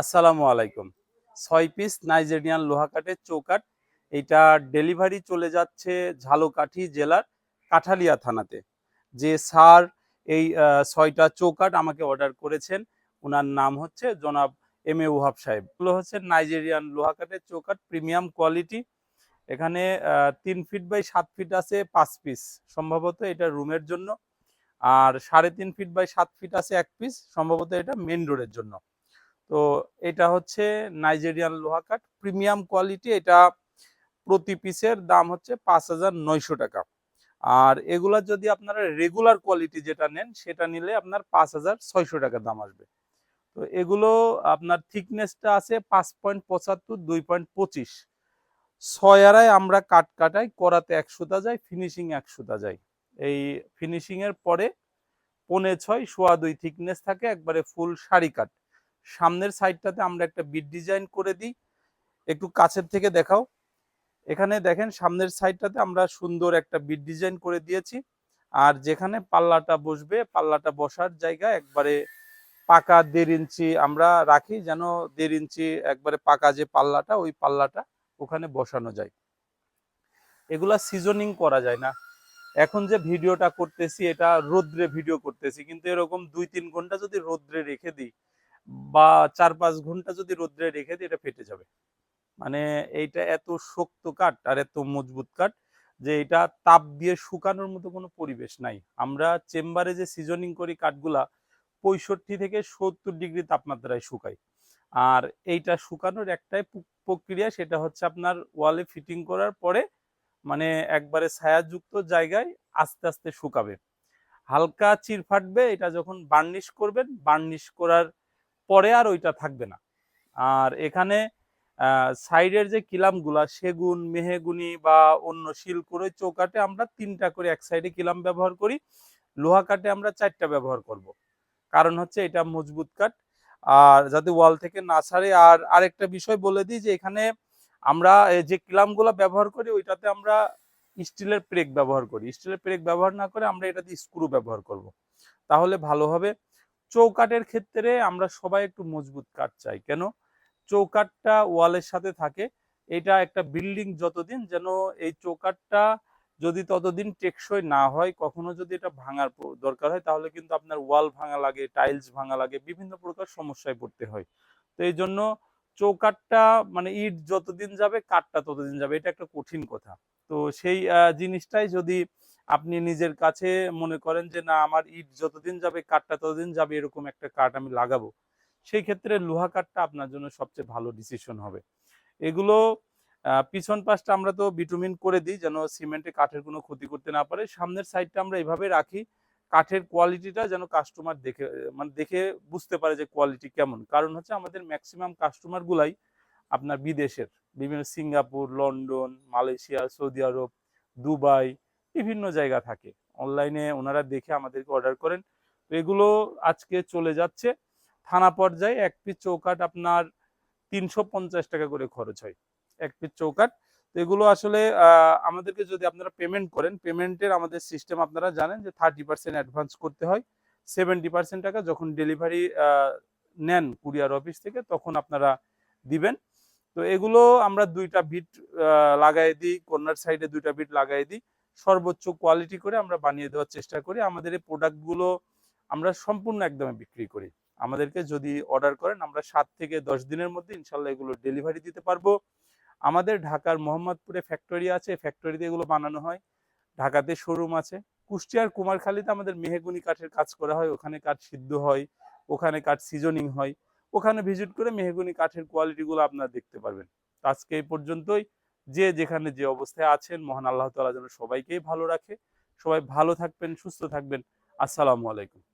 আসসালামু আলাইকুম। ছয় পিস নাইজেরিয়ান লোহা কাঠের চৌকাঠ। এটা ডেলিভারি চলে যাচ্ছে ঝালকাঠি জেলার কাঠালিয়া থানাতে। যে স্যার এই ছয়টা চৌকাঠ আমাকে অর্ডার করেছেন ওনার নাম হচ্ছে জনাব এম এ ওহাব সাহেব। এগুলো হচ্ছে নাইজেরিয়ান লোহা কাঠের চৌকাঠ, প্রিমিয়াম কোয়ালিটি। এখানে তিন ফিট বাই সাত ফিট আছে, পাঁচ পিস। সম্ভবত এটা রুমের জন্য। আর সাড়ে তিন ফিট বাই সাত ফিট আছে, এক পিস। সম্ভবত এটা মেন ডোরের জন্য। তো এটা হচ্ছে নাইজেরিয়ান লোহা কাঠ। প্রিমিয়াম কোয়ালিটি এটা প্রতি পিসের দাম হচ্ছে পাঁচ হাজার নয়শো টাকা। আর এগুলা যদি আপনারা রেগুলার কোয়ালিটি যেটা নেন, সেটা নিলে আপনার পাঁচ হাজার ছয়শো টাকা দাম আসবে। তো এগুলো আপনার থিকনেসটা আছে পাঁচ পয়েন্ট পঁচাত্তর, দুই পয়েন্ট পঁচিশ। ছয় আড়াই আমরা কাট কাটাই, করাতে একশোটা যায় ফিনিশিং একশোটা যায়। এই ফিনিশিং এর পরে পনে ছয় সোয়া দুই থিকনেস থাকে, একবারে ফুল শাড়ি কাট সামনের সাইডটাতে আমরা একটা বিট ডিজাইন করে দিই। একটু কাছের থেকে দেখাও। এখানে দেখেন সামনের সাইডটাতে আমরা সুন্দর একটা বিট ডিজাইন করে দিয়েছি। আর যেখানে পাল্লাটা বসবে, পাল্লাটা বসার জায়গা একবারে পাকা দেড় ইঞ্চি আমরা রাখি যেন দেড় ইঞ্চি একবারে পাকা যে পাল্লাটা, ওই পাল্লাটা ওখানে বসানো যায়। এগুলা সিজনিং করা যায় না। এখন যে ভিডিওটা করতেছি, এটা রোদ্রে ভিডিও করতেছি। কিন্তু এরকম দুই তিন ঘণ্টা যদি রোদ্রে রেখে দিই বা চার পাঁচ ঘণ্টা যদি রোদ্রে রেখে দিই, এটা ফেটে যাবে। মানে এইটা এত শক্ত কাঠ আর এত মজবুত কাঠ যে এটা তাপ দিয়ে শুকানোর মতো কোনো পরিবেশ নাই। আমরা চেম্বারে যে সিজনিং করি কাঠগুলা, পঁয়ষট্টি থেকে সত্তর ডিগ্রি তাপমাত্রায় শুকাই। আর এইটা শুকানোর একটাই প্রক্রিয়া সেটা হচ্ছে আপনার ওয়ালে ফিটিং করার পরে মানে একবারে ছায়াযুক্ত জায়গায় আস্তে আস্তে শুকাবে। হালকা চির ফাটবে এটা যখন বার্নিশ করবেন, বার্নিশ করার পরে আর ওইটা থাকবে না আর এখানে সাইডের যে কিলামগুলা, সেগুন, মেহেগুনি বা অন্য শিলকুড়ো চৌকাটে আমরা তিনটা করে এক সাইডে কিলাম ব্যবহার করি লোহা কাঠে আমরা চারটা ব্যবহার করব। কারণ হচ্ছে এটা মজবুত কাঠ আর যাতে ওয়াল থেকে না ছাড়ে, আর আরেকটা বিষয় বলে দিই যে এখানে আমরা যে কিলামগুলা ব্যবহার করি, ওইটাতে আমরা স্টিলের প্রেক ব্যবহার করি স্টিলের প্রেক ব্যবহার না করে আমরা এটাতে স্ক্রু ব্যবহার করব। তাহলে ভালো হবে চৌকাটের ক্ষেত্রে আমরা সবাই একটু মজবুত কাঠ চাই। কেন? চৌকাটটা ওয়ালের সাথে থাকে। এটা একটা বিল্ডিং যতদিন যেন এই চৌকাটটা যদি ততদিন টেকসই না হয়, কখনো যদি এটা ভাঙার দরকার হয়, তাহলে কিন্তু আপনার ওয়াল ভাঙা লাগে, টাইলস ভাঙা লাগে, বিভিন্ন প্রকার সমস্যায় পড়তে হয়। তো এই জন্য চৌকাটটা মানে ইট যতদিন যাবে, কাঠটা ততদিন যাবে। এটা একটা কঠিন কথা। তো সেই জিনিসটাই যদি আপনি নিজের কাছে মনে করেন যে, না, আমার ইট যতদিন যাবে, কাঠটা ততদিন যাবে, এরকম একটা কাঠ আমি লাগাবো। সেই ক্ষেত্রে লোহা কাঠটা আপনার জন্য সবচেয়ে ভালো ডিসিশন হবে। এগুলো পিছন পাশটা আমরা তো বিটুমিন করে দিই, যেন সিমেন্টে কাঠের কোনো ক্ষতি করতে না পারে। সামনের সাইডটা আমরা এভাবে রাখি, কাঠের কোয়ালিটিটা যেন কাস্টমার দেখে মানে দেখে বুঝতে পারে যে কোয়ালিটি কেমন। কারণ হচ্ছে আমাদের ম্যাক্সিমাম কাস্টমার গুলাই আপনার বিদেশের। বিভিন্ন Singapore, London, Malaysia, Saudi Arab, Dubai বিভিন্ন জায়গা থাকে। অনলাইনে ওনারা দেখে আমাদেরকে অর্ডার করেন। তো এগুলো আজকে চলে যাচ্ছে। থানা পর্যায়ে এক পিস চৌকাট আপনার তিনশো পঞ্চাশ টাকা করে খরচ হয়। এক পিস চৌকাট তো এগুলো আসলে আমাদেরকে যদি আপনারা পেমেন্ট করেন পেমেন্টের আমাদের সিস্টেম আপনারা জানেন যে থার্টি পার্সেন্ট অ্যাডভান্স করতে হয়। সেভেন্টি পার্সেন্ট টাকা যখন ডেলিভারি নেন কুরিয়ার অফিস থেকে, তখন আপনারা দিবেন। তো এগুলো আমরা দুইটা বিট লাগাই দিই কর্নার সাইডে দুইটা বিট লাগাই দিই। সর্বোচ্চ কোয়ালিটি করে আমরা বানিয়ে দেওয়ার চেষ্টা করি। আমাদের এই প্রোডাক্টগুলো আমরা সম্পূর্ণ একদমে বিক্রি করি। আমাদেরকে যদি অর্ডার করেন, আমরা সাত থেকে দশ দিনের মধ্যে ইনশাল্লাহ এগুলো ডেলিভারি দিতে পারব। আমাদের ঢাকার মোহাম্মদপুরে ফ্যাক্টরি আছে ফ্যাক্টরিতে এগুলো বানানো হয়। ঢাকাতে শোরুম আছে। কুষ্টিয়ার কুমারখালীতে আমাদের মেহেগুনি কাঠের কাজ করা হয়। ওখানে কাঠ সিদ্ধ হয়, ওখানে কাঠ সিজনিং হয়। ওখানে ভিজিট করে মেহেগুনি কাঠের কোয়ালিটিগুলো আপনারা দেখতে পারবেন। আজকে এই পর্যন্তই। যে যেখানে যে অবস্থায় আছেন, মহান আল্লাহ তালা যেন সবাইকেই ভালো রাখে। সবাই ভালো থাকবেন, সুস্থ থাকবেন। আসসালামু আলাইকুম।